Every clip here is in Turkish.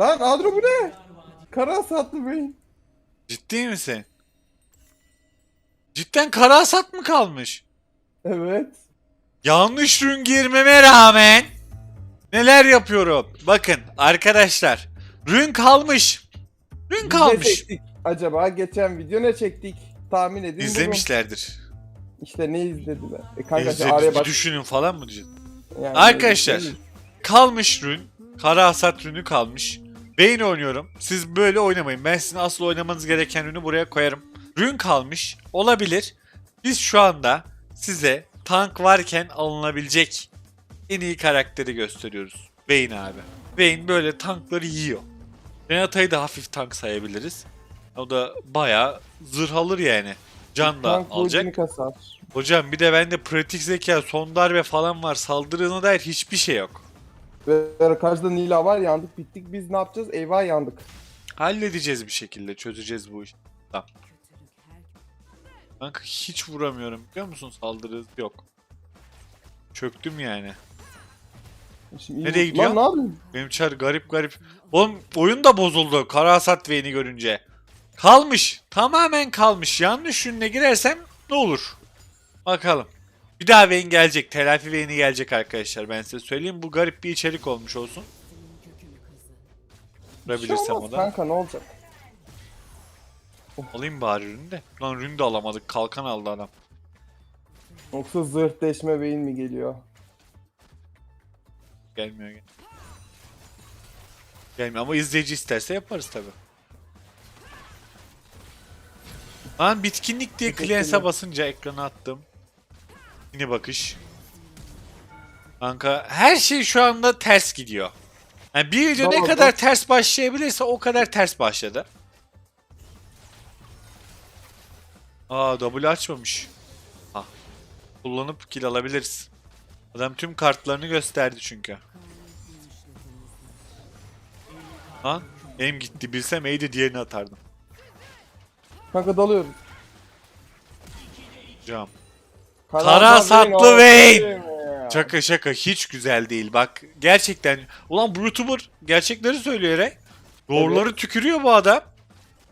Lan Adro bu ne? Kara satlı beyin. Ciddi misin? Cidden kara hasat mı kalmış? Evet. Yanlış rün girmeme rağmen neler yapıyorum? Bakın arkadaşlar rün kalmış. Rün Biz ne kalmış. çektik acaba? Geçen video ne çektik? Tahmin edin. İzlemişlerdir. bunu. İşte ne izlediler? E kanka bir bak. düşünün falan mı diyeceğiz? Yani Arkadaşlar. Kalmış rün. Kara hasat rünü kalmış. Beyin oynuyorum. Siz böyle oynamayın. Ben sizin asıl oynamanız gereken rünü buraya koyarım. Rün kalmış. Olabilir. Biz şu anda size tank varken alınabilecek en iyi karakteri gösteriyoruz. Vayne abi. Vayne böyle tankları yiyor. Renata'yı da hafif tank sayabiliriz. O da bayağı zırh alır yani. Can da Tank alacak. Hocam bir de bende pratik zeka, son darbe falan var. Saldırına dair hiçbir şey yok. Ve karşıda Nila var yandık bittik biz ne yapacağız? Eyvah yandık. Halledeceğiz bir şekilde. Çözeceğiz bu işi. Tamam. Kanka hiç vuramıyorum biliyor musun saldırı yok. Çöktüm yani. Şimdi Nereye gidiyor? Lan ne yapıyorsun? Benim çar garip garip. Oğlum oyun da bozuldu. Karasat Vayne'i görünce. Kalmış. Tamamen kalmış. Yanlış yönüne girersem ne olur? Bakalım. Bir daha Vayne gelecek. Telafi Vayne'i gelecek arkadaşlar. Ben size söyleyeyim. Bu garip bir içerik olmuş olsun. Şey Vurabilirsem olmaz o da. Kanka ne olacak? Alayım bari ürünü de. Lan ürünü de alamadık. Kalkan aldı adam. Yoksa zırh deşme beyin mi geliyor? Gelmiyor gel. Gelmiyor ama izleyici isterse yaparız tabi. Lan bitkinlik diye. Cleanse'e basınca ekrana attım. Yine bakış. Kanka her şey şu anda ters gidiyor. Yani bir video ne kadar bak. ters başlayabilirse o kadar ters başladı. Aa W açmamış. Ah. Kullanıp kill alabiliriz. Adam tüm kartlarını gösterdi çünkü. Lan aim gitti bilsem A'ydi diğerini atardım. Kanka dalıyorum. Cam. Kara Kara beyin. o- Şaka şaka hiç güzel değil bak. Gerçekten. Ulan bu YouTuber gerçekleri söylüyor Eray. Doğruları tükürüyor bu adam.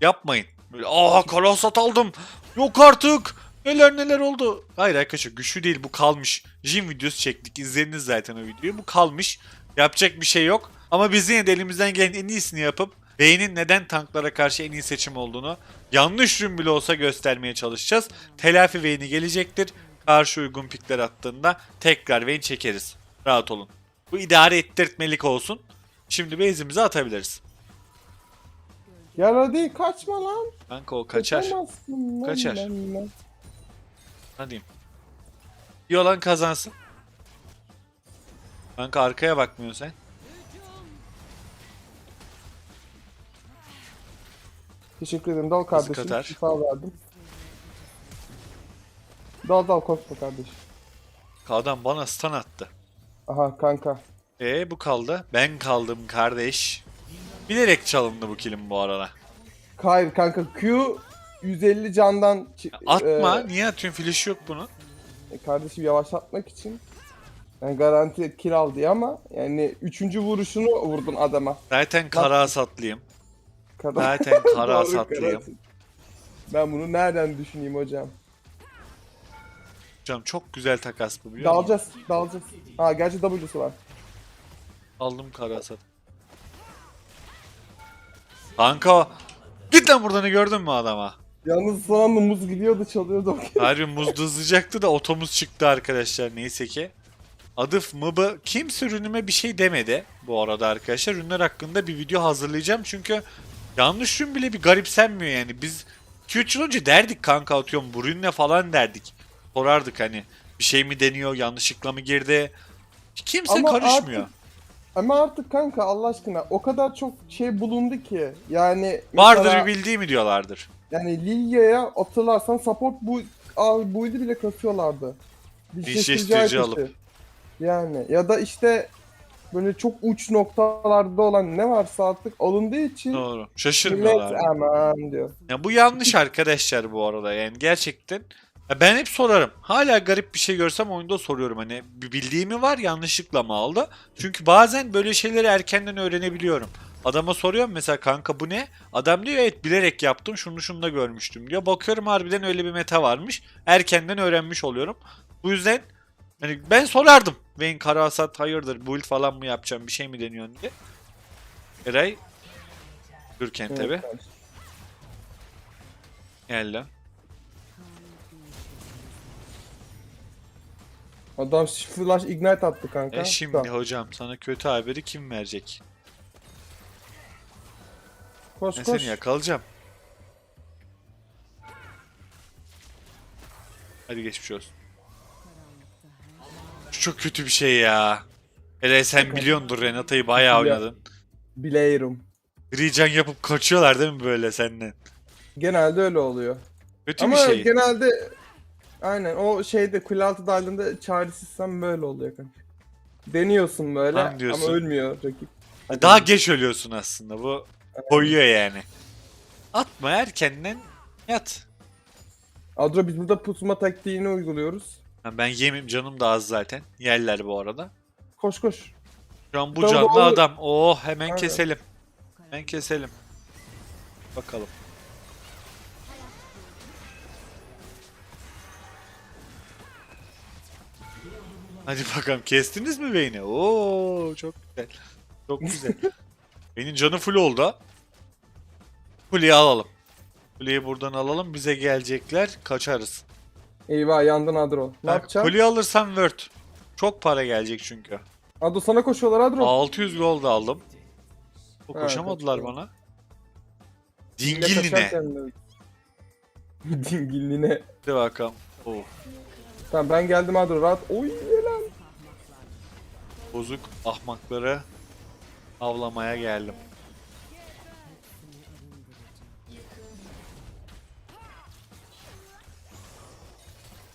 Yapmayın. Böyle aa karasat aldım. Yok artık. Neler neler oldu. Hayır arkadaşlar güçlü değil bu kalmış. Jim videosu çektik. İzlediniz zaten o videoyu. Bu kalmış. Yapacak bir şey yok. Ama biz yine de elimizden gelen en iyisini yapıp Beynin neden tanklara karşı en iyi seçim olduğunu yanlış ürün bile olsa göstermeye çalışacağız. Telafi Vayne'i gelecektir. Karşı uygun pikler attığında tekrar Vayne çekeriz. Rahat olun. Bu idare ettirtmelik olsun. Şimdi base'imizi atabiliriz. Ya hadi kaçma lan. Kanka o kaçar. Kaçamazsın lan Kaçar. Hadi. Olan kazansın. Kanka arkaya bakmıyorsun sen. Teşekkür ederim. Dal kardeşim. kadar? Şifa verdim. Dal dal korkma kardeşim. Adam bana stun attı. Aha kanka. E bu kaldı. Ben kaldım kardeş. Bilerek çalındı bu kilim bu arada. Hayır kanka Q 150 candan Atma. e, Niye atıyorsun? Flash yok bunun. e, kardeşim yavaşlatmak için. Yani garanti kill al diye ama yani üçüncü vuruşunu vurdun adama. Zaten kara hasatlıyım. Kadar. Zaten kara garanti. Ben bunu nereden düşüneyim hocam? Hocam çok güzel takas bu biliyor musun? Dalacağız, dalacağız. Ha gerçi W'su var. Aldım kara hasat. Kanka git lan buradanı gördün mü adama? Yalnız son anda muz gidiyordu çalıyordu. Harbi muz hızlayacaktı da otomuz çıktı arkadaşlar neyse ki. Adıf mıbı kimse ürünüme bir şey demedi bu arada arkadaşlar. Ürünler hakkında bir video hazırlayacağım çünkü yanlış ürün bile bir garipsenmiyor yani. Biz 2-3 yıl önce derdik kanka atıyorum bu ürün ne falan derdik. Sorardık hani bir şey mi deniyor yanlışlıkla mı girdi. Kimse Ama karışmıyor. artık- Ama artık kanka Allah aşkına o kadar çok şey bulundu ki. Yani Vardır mesela- bir bildiği mi diyorlardır. Yani Lilya'ya hatırlarsan support bu al buydu bile kasıyorlardı. Dişleştirici ateşi. alıp. Yani ya da işte böyle çok uç noktalarda olan ne varsa artık alındığı için Doğru. millet Şaşırmıyorlar. aman diyor. Ya bu yanlış arkadaşlar bu arada yani gerçekten. Ya ben hep sorarım. Hala garip bir şey görsem oyunda soruyorum hani bildiğimi var yanlışlıkla mı aldı? Çünkü bazen böyle şeyleri erkenden öğrenebiliyorum. Adama soruyorum mesela kanka bu ne? Adam diyor evet bilerek yaptım şunu şunu da görmüştüm diyor. Bakıyorum harbiden öyle bir meta varmış. Erkenden öğrenmiş oluyorum. Bu yüzden hani ben sorardım. Vayne Karasat hayırdır build falan mı yapacağım bir şey mi deniyorsun diye. Eray Gürken tabi. Evet, kardeşim. Adam flash ignite attı kanka. E şimdi Tamam. hocam sana kötü haberi kim verecek? Koş Ben koş. seni yakalayacağım. Hadi geçmiş olsun. Şu çok kötü bir şey ya. Hele sen biliyordur Renata'yı bayağı Biliyorum. oynadın. Biliyorum. Grican yapıp kaçıyorlar değil mi böyle senden? Genelde öyle oluyor. Kötü Ama bir şey. genelde aynen o şeyde kule altı daldığında çaresizsen böyle oluyor kanka. Deniyorsun böyle Tamam diyorsun. ama ölmüyor rakip. Daha geç ölüyorsun aslında. Bu koyuyor yani. Atma erkenden yat. Adro biz burada pusma taktiğini uyguluyoruz. Ha, Ben yemim canım da az zaten. Yerler bu arada. Koş koş. Şu an bu Tamam, canlı olur. adam. Oh hemen Aynen. keselim. Hemen keselim. Bakalım. Hadi bakalım kestiniz mi beyni? Oo çok güzel. Çok güzel. Benim canı full oldu. Kuleyi alalım. Kuleyi buradan alalım. Bize gelecekler. Kaçarız. Eyvah yandın Adro. Ne Bak, yapacaksın? Kuleyi alırsam Word. Çok para gelecek çünkü. Adro sana koşuyorlar Adro. 600 gold aldım. O Ha, koşamadılar kaçıyor. bana. Yine Dingilline. kaçarken de-. Hadi bakalım. Oh, Tamam ben geldim Adro rahat. Oy lan. bozuk ahmakları avlamaya geldim.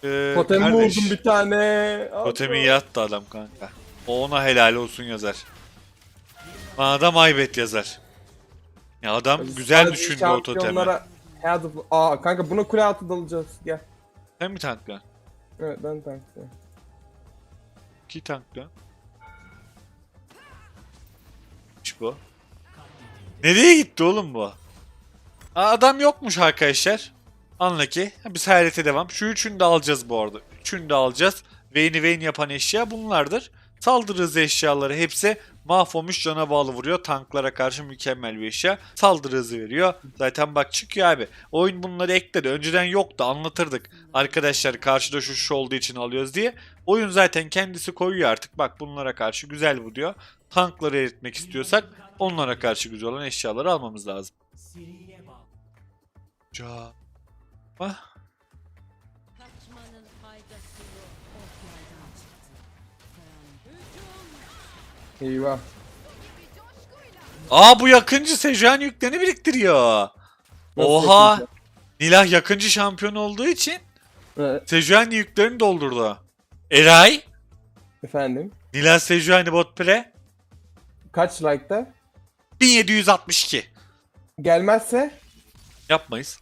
Ee, Totem kardeş, vurdum bir tane. Adro. Totemi yattı adam kanka. O ona helal olsun yazar. Bana da maybet yazar. Ya adam güzel Sadece düşündü o totemi. of- Aa kanka buna kule altı dalacağız. Gel. Sen mi tankla? Evet ben tanklıyorum. İki tankla. İş bu. Nereye gitti oğlum bu? Aa, adam yokmuş arkadaşlar. Anla ki. Biz hayrete devam. Şu üçünü de alacağız bu arada. Üçünü de alacağız. Vayne'i Vayne yapan eşya bunlardır. Saldırı eşyaları hepsi mahvolmuş cana bağlı vuruyor. Tanklara karşı mükemmel bir eşya. Saldırı hızı veriyor. Zaten bak çıkıyor abi. Oyun bunları ekledi. Önceden yoktu anlatırdık. Arkadaşlar karşıda şu şu olduğu için alıyoruz diye. Oyun zaten kendisi koyuyor artık. Bak bunlara karşı güzel vuruyor. Tankları eritmek istiyorsak onlara karşı güzel olan eşyaları almamız lazım. Ca. Ah. Eyvah. Aa bu yakıncı Sejuani yüklerini biriktiriyor. Nasıl Oha. yapacağız? Nilah yakıncı şampiyon olduğu için Evet, Sejuani yüklerini doldurdu. Eray. efendim. Nilah Sejuani bot pre. Kaç like'ta? 1762. Gelmezse Yapmayız.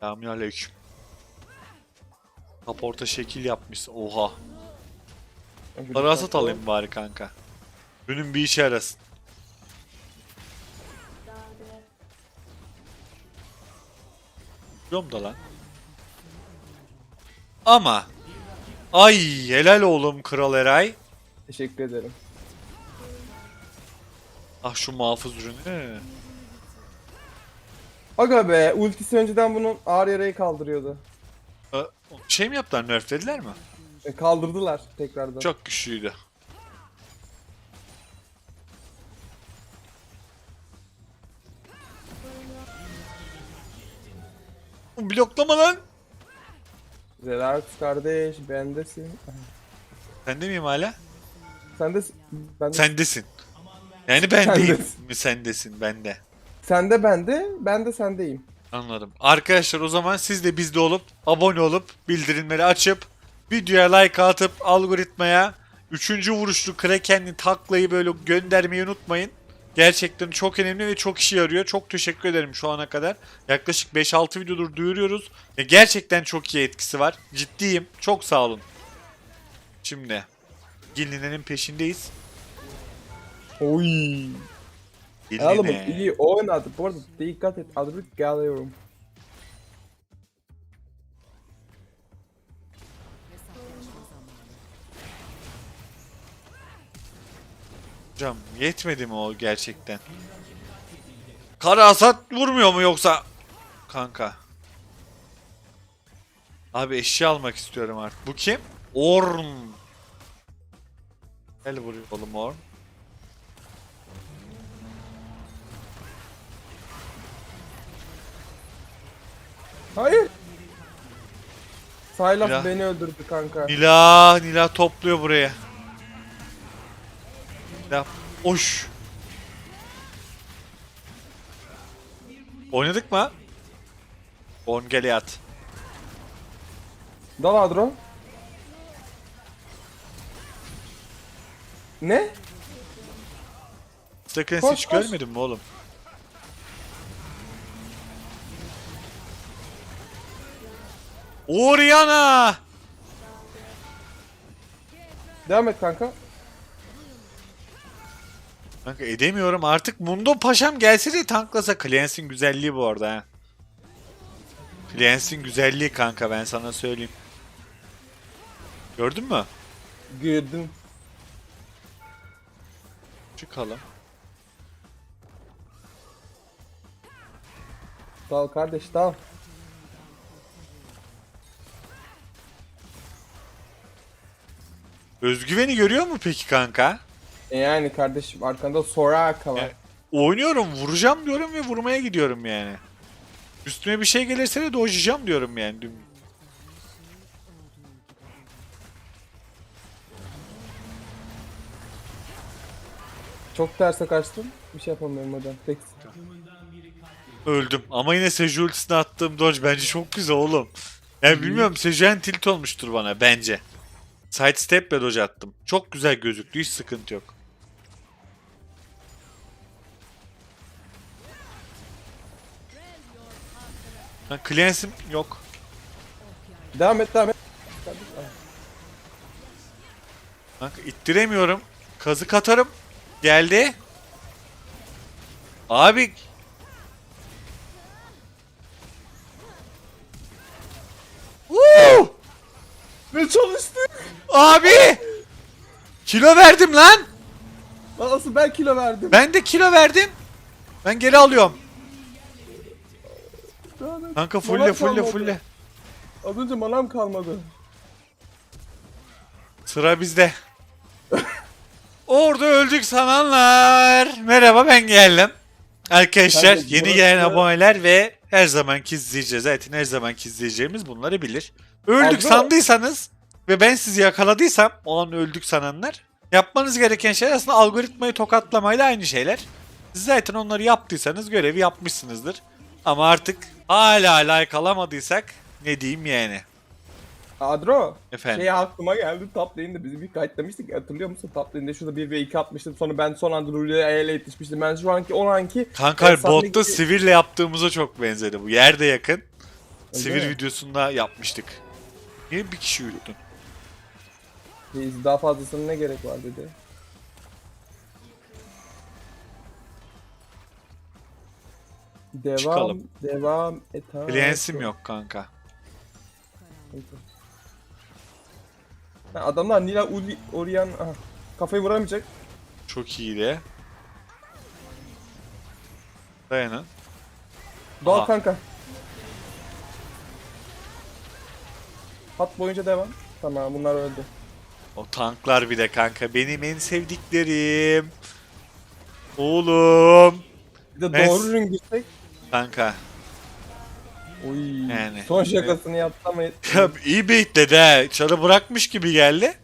Selamünaleyküm. Kaporta şekil yapmış. Oha. Parasat alayım bari kanka. Günün bir işe yarasın. Biliyorum da lan. Ama Ay helal oğlum Kral Eray. Teşekkür ederim. Ah şu muhafız ürünü. Aga be ultisi önceden bunun ağır yarayı kaldırıyordu. Ee, Şey mi yaptılar nerflediler mi? E, kaldırdılar tekrardan. Çok güçlüydü. Bloklama lan. Relax kardeş bendesin. Sende miyim hala? Sen de ben de Sendesin. Yani ben değilim Sendesin. mi sendesin bende. sen de bende ben de sendeyim. Anladım. Arkadaşlar o zaman siz de bizde olup abone olup bildirimleri açıp videoya like atıp algoritmaya 3. vuruşlu Kraken'li taklayı böyle göndermeyi unutmayın. Gerçekten çok önemli ve çok işe yarıyor. Çok teşekkür ederim şu ana kadar. Yaklaşık 5-6 videodur duyuruyoruz. Ve gerçekten çok iyi etkisi var. Ciddiyim. Çok sağ olun. Şimdi Gilline'nin peşindeyiz. Oy. Oğlum Eline. iyi oynadı. Bu arada dikkat et. Adını geliyorum. Hocam yetmedi mi o gerçekten? Kara hasat vurmuyor mu yoksa? Kanka. Abi eşya almak istiyorum artık. Bu kim? Orn. Gel vuruyor oğlum Orn. Hayır. Ya. beni öldürdü kanka. Nila, Nila topluyor buraya. Nila, oş. Oynadık mı? Orn gel yat. Dal Adro. Ne? Koş, hiç koş. görmedin mi oğlum? Oriana! Devam et kanka. Kanka edemiyorum artık Mundo Paşam gelse de tanklasa. Clans'in güzelliği bu arada ha. Güzelliği kanka ben sana söyleyeyim. Gördün mü? Gördüm. Çıkalım. Dal kardeş dal. Özgüveni görüyor mu peki kanka? E yani kardeşim arkanda Soraka var. Yani oynuyorum vuracağım diyorum ve vurmaya gidiyorum yani. Üstüme bir şey gelirse de dojacağım diyorum yani. Çok terse kaçtım. Bir şey yapamıyorum hocam. Tek. Öldüm ama yine Seju ultisine attığım dodge bence çok güzel oğlum. Yani bilmiyorum Seju'en tilt olmuştur bana bence. Side step ve dodge attım. Çok güzel gözüktü hiç sıkıntı yok. Ha, Clans'im yok. Devam et devam et. Kanka ittiremiyorum. Kazık atarım. Geldi. Abi. Woo! Ne çalıştı? Abi! Kilo verdim lan. Nasıl ben kilo verdim? Ben de kilo verdim. Ben geri alıyorum. Kanka fulle Manam fulle kalmadı. fulle. Az önce manam kalmadı. Sıra bizde. Orada öldük sananlar. Merhaba ben geldim. Arkadaşlar Kanka, yeni burası- gelen aboneler ve her zamanki izleyeceğiz. Zaten her zamanki izleyeceğimiz bunları bilir. Öldük Abla- sandıysanız ve ben sizi yakaladıysam o an öldük sananlar. Yapmanız gereken şey aslında algoritmayı tokatlamayla aynı şeyler. Siz zaten onları yaptıysanız görevi yapmışsınızdır. Ama artık hala like alamadıysak ne diyeyim yani. Adro. Efendim? Şey aklıma geldi top lane'de bizi bir kayıtlamıştık hatırlıyor musun? Top lane'de şurada 1 ve 2 atmıştım sonra ben son anda Rule'ye ele yetişmiştim. Ben şu anki o anki Kanka efsane botta gibi- Sivir'le yaptığımıza çok benzedi bu. Yerde yakın. Öyle Sivir mi? videosunda yapmıştık. Niye bir kişi yürüdün? Reis daha fazlasına ne gerek var dedi. Devam, Çıkalım. devam et. ha. Clans'im yok kanka. Ha, adamlar Nila Uli, Orion aha, kafayı vuramayacak. Çok iyiydi. Dayanın. Dal Aha. kanka. Hat boyunca devam. Tamam bunlar öldü. O tanklar bir de kanka. Benim en sevdiklerim. Oğlum. Bir de Mes- doğru ürün girsek. Kanka. Oy. Yani. Son şakasını yaptı ama Ya iyi baitledi ha. Çarı bırakmış gibi geldi.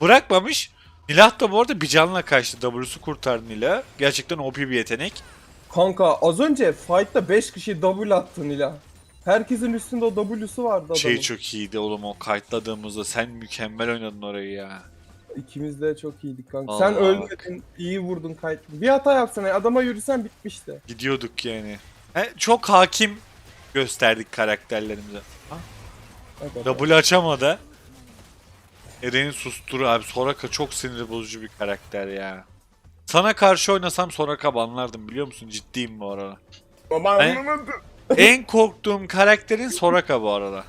Bırakmamış. Nilah da bu arada bir canla kaçtı. W'su kurtardı Nilah. Gerçekten OP bir yetenek. Kanka az önce fight'ta 5 kişi double attı Nila. Herkesin üstünde o W'su vardı adamın. Şey çok iyiydi oğlum o kayıtladığımızda. Sen mükemmel oynadın orayı ya. İkimiz de çok iyiydik kanka. Allah Sen bak. ölmedin, iyi vurdun kayıt. Bir hata yapsana, adama yürüsen bitmişti. Gidiyorduk yani. He, çok hakim gösterdik karakterlerimize. Evet, W açamadı. Eren'i susturu abi. Soraka çok sinir bozucu bir karakter ya. Sana karşı oynasam Soraka banlardım biliyor musun? Ciddiyim bu arada. Aman anlamadım. en korktuğum karakterin Soraka bu arada.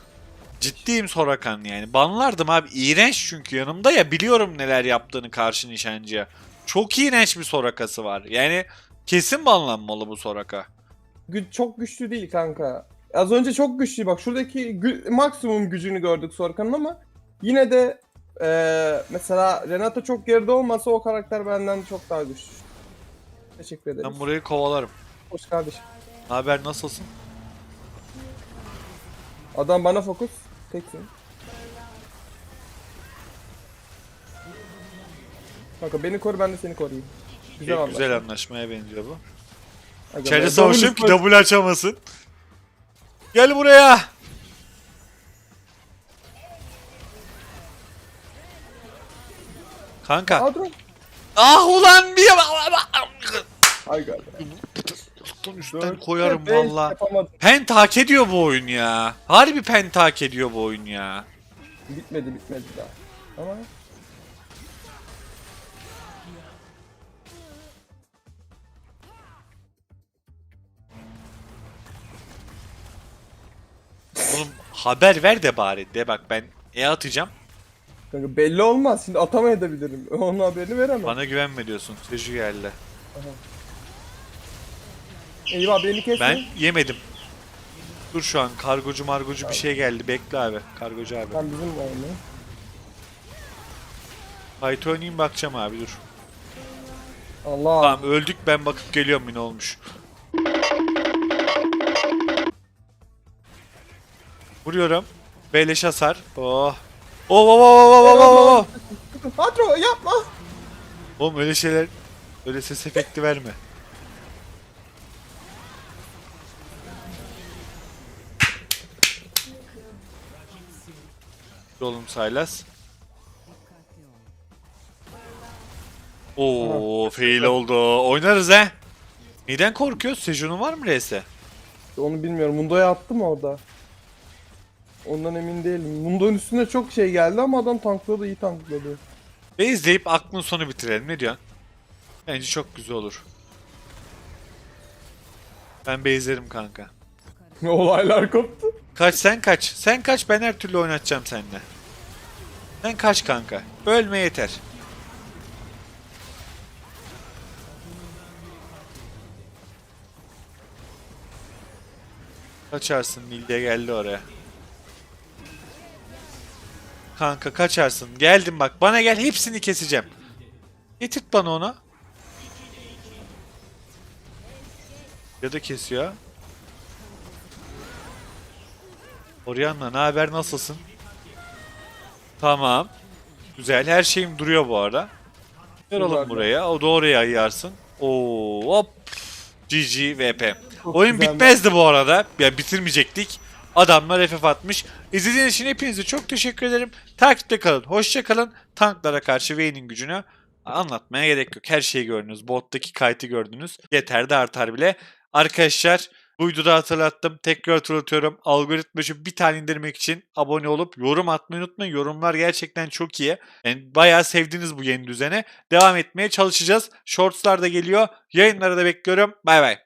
Ciddiyim Sorakan yani. Banlardım abi. İğrenç çünkü yanımda ya biliyorum neler yaptığını karşı nişancıya. Çok iğrenç bir Sorakası var. Yani kesin banlanmalı bu Soraka. Gü- çok güçlü değil kanka. Az önce çok güçlü bak şuradaki gü- maksimum gücünü gördük Sorkan'ın ama yine de eee, mesela Renato çok geride olmasa o karakter benden çok daha güçlü. Teşekkür ederim. Ben burayı kovalarım. Hoş kardeşim. Haber nasılsın? Adam bana fokus. Teksin. Kanka beni koru ben de seni koruyayım. Güzel güzel anlaşmaya benziyor bu. İçeride savaşıyorum ki double açamasın. Gel buraya. Kanka. Adro. Ah ulan bir Ay galiba. Üstten koyarım valla. Pent hak ediyor bu oyun ya. Harbi pent hak ediyor bu oyun ya. Bitmedi bitmedi daha. Ama Oğlum haber ver de bari de bak ben E atacağım. kanka belli olmaz. Şimdi atamayabilirim. Onun haberini veremem. Bana güvenme diyorsun. Tecrü geldi. Eyvah beni kesme. Ben yemedim. Dur şu an kargocu margocu bir şey geldi. Bekle abi. Kargocu abi. Ben bizim oyunu. Fight oynayayım bakacağım abi dur. Allah. Tamam öldük ben bakıp geliyorum yine olmuş. Vuruyorum. Beleş hasar. Oh. Oh oh oh oh oh oh oh. Adro yapma. Oğlum öyle şeyler öyle ses efekti verme. Oğlum Saylas. Oo fail oldu. Oynarız he. Neden korkuyoruz? Sejun'un var mı RS? Onu bilmiyorum. Mundo'ya attım orada. Ondan emin değilim. Mundo'nun üstüne çok şey geldi ama adam tankladı iyi tankladı. Ve izleyip aklın sonu bitirelim. Ne diyorsun? Bence çok güzel olur. Ben base'lerim kanka. Olaylar koptu. Kaç sen kaç. Sen kaç ben her türlü oynatacağım seninle. Sen kaç kanka. Ölme yeter. Kaçarsın Nilde geldi oraya. Kanka kaçarsın. Geldim bak bana gel hepsini keseceğim. Getirt bana onu. Ya da kesiyor. Orianna ne haber nasılsın? Tamam. Güzel her şeyim duruyor bu arada. Ver oğlum buraya. O da oraya ayyarsın. Oo hop. GG VP. Çok Oyun güzel. bitmezdi bu arada. Ya bitirmeyecektik. Adamlar FF atmış. İzlediğiniz için hepinize çok teşekkür ederim. Takipte kalın. Hoşça kalın. Tanklara karşı Vayne'in gücünü anlatmaya gerek yok. Her şeyi gördünüz. Bottaki kayıtı gördünüz. Yeter de artar bile. Arkadaşlar bu videoda hatırlattım. Tekrar hatırlatıyorum. Algoritmacı bir tane indirmek için abone olup yorum atmayı unutmayın. Yorumlar gerçekten çok iyi. Yani bayağı sevdiniz bu yeni düzene. Devam etmeye çalışacağız. Shortslar da geliyor. Yayınları da bekliyorum. Bay bay.